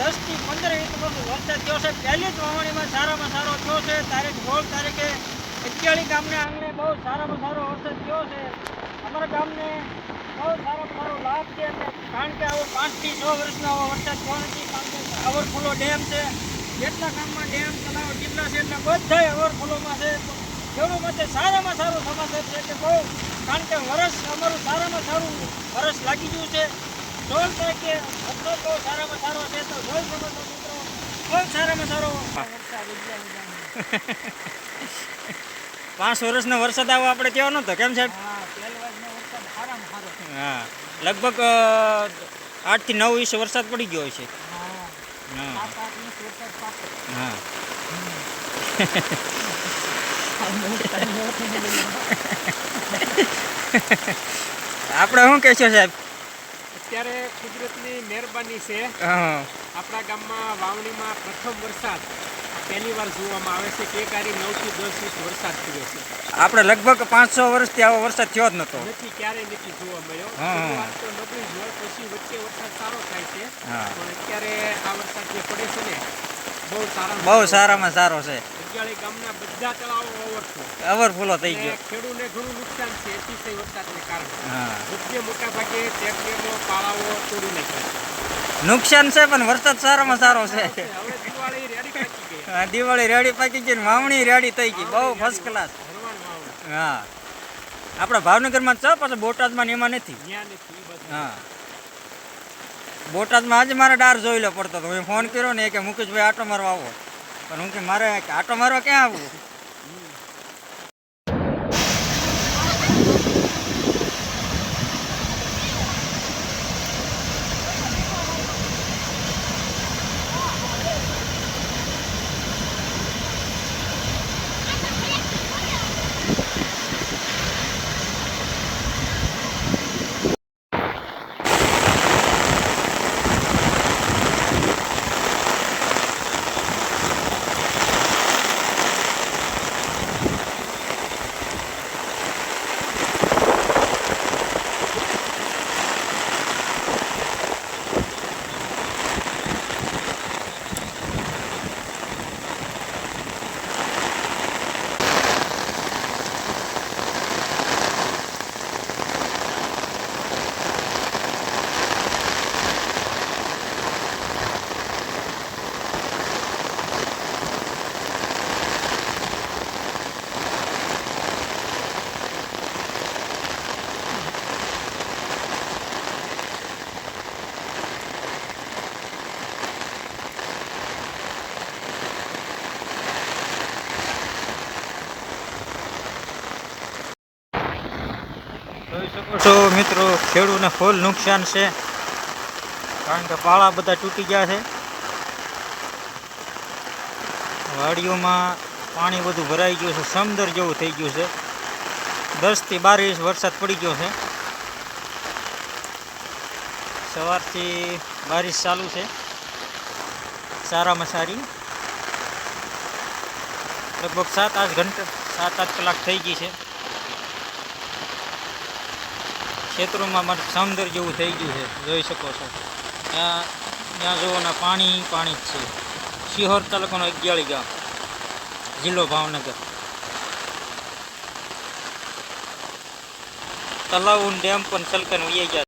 વરસાદ થયો છે. પહેલી જ વાવણીમાં સારામાં સારો થયો છે. તારીખ સોળ તારીખે અગિયાળી ગામને આંગણે બહુ સારામાં સારો વરસાદ થયો છે. અમારા ગામને બહુ સારામાં સારો લાભ છે. કારણ કે આવો પાંચથી છ વર્ષનો આવો વરસાદ થયો નથી. કારણ ડેમ છે. જેટલા ગામમાં ડેમ, તળાવ જેટલા છે એટલા બધા ઓવરફ્લોમાં છે. ખેડૂત માટે સારામાં સારો સમાચાર છે કે બહુ. કારણ કે વરસ અમારું સારામાં સારું વરસ લાગી ગયું છે. તારીખે વરસાદ બહુ સારામાં સારો છે તો મિત્રો. સારામાં સારો વરસાદ પાંચ વર્ષનો વરસાદ આવો આપણે કેવો નતો કેમ સાહેબ? હા લગભગ આઠથી નવ ઇંચ વરસાદ પડી ગયો છે. હા. આપણે શું કહેશો સાહેબ? અત્યારે કુદરતની મહેરબાની છે. આપણા ગામમાં વાવણીમાં પ્રથમ વરસાદ પહેલી વાર જોવામાં આવે છે કે કારી નવથી દસ ઇંચ વરસાદ થયો છે. આપણે લગભગ પાંચસો વર્ષથી આવો વરસાદ થયો જ નહોતો નથી ક્યારેય નથી જોવા મળ્યો. તો નબળી જ હોય પછી વચ્ચે વરસાદ સારો થાય છે. પણ અત્યારે આ વરસાદ જે પડે છે ને બહુ સારા બહુ સારામાં સારો છે. અગિયાળી ગામના બધા તળાવો ઓવરફ્લો ઓવરફ્લો થઈ ગયો. ખેડૂતને ઘણું નુકસાન છે અતિશય વરસાદને કારણે. હા. મોટા ભાગે ટેકરીનો પાળાઓ તોડી નાખ્યા નુકસાન છે પણ વરસાદ સારામાં સારો છે. હવે દિવાળી રેડી પાકી ગઈ. દિવાળી રેડી પાકી ગઈ ને વાવણી રેડી થઈ ગઈ. બહુ ફર્સ્ટ ક્લાસ હા. આપણા ભાવનગરમાં છે પાછું બોટાદમાં એમાં નથી. હા. બોટાદમાં આજે મારે ડાર જોઈ લો પડતો હતો મેં ફોન કર્યો ને કે મુકેશભાઈ આટો મારવા આવો. પણ હું કે મારે આટો મારવા ક્યાં આવવું? જોઈ શકો છો મિત્રો ખેડૂતને ફૂલ નુકસાન છે. કારણ કે પાળા બધા તૂટી ગયા છે. વાડીઓમાં પાણી બધું ભરાઈ ગયું છે. સમંદર જેવું થઈ ગયું છે. દસથી બાર ઇંચ વરસાદ પડી ગયો છે. સવારથી બારિશ ચાલુ છે. સારામાં સારી. લગભગ સાત આઠ ઘંટા, સાત આઠ કલાક થઈ ગઈ છે. ખેતરોમાં મારે સમંદર જેવું થઈ ગયું છે. જોઈ શકો છો. ત્યાં ત્યાં જોવાના પાણી પાણી જ છે. શિહોર તાલુકાનો અગિયાળી ગામ. જિલ્લો ભાવનગર. તલાવ ડેમ પણ સલકન વૈયા ગયા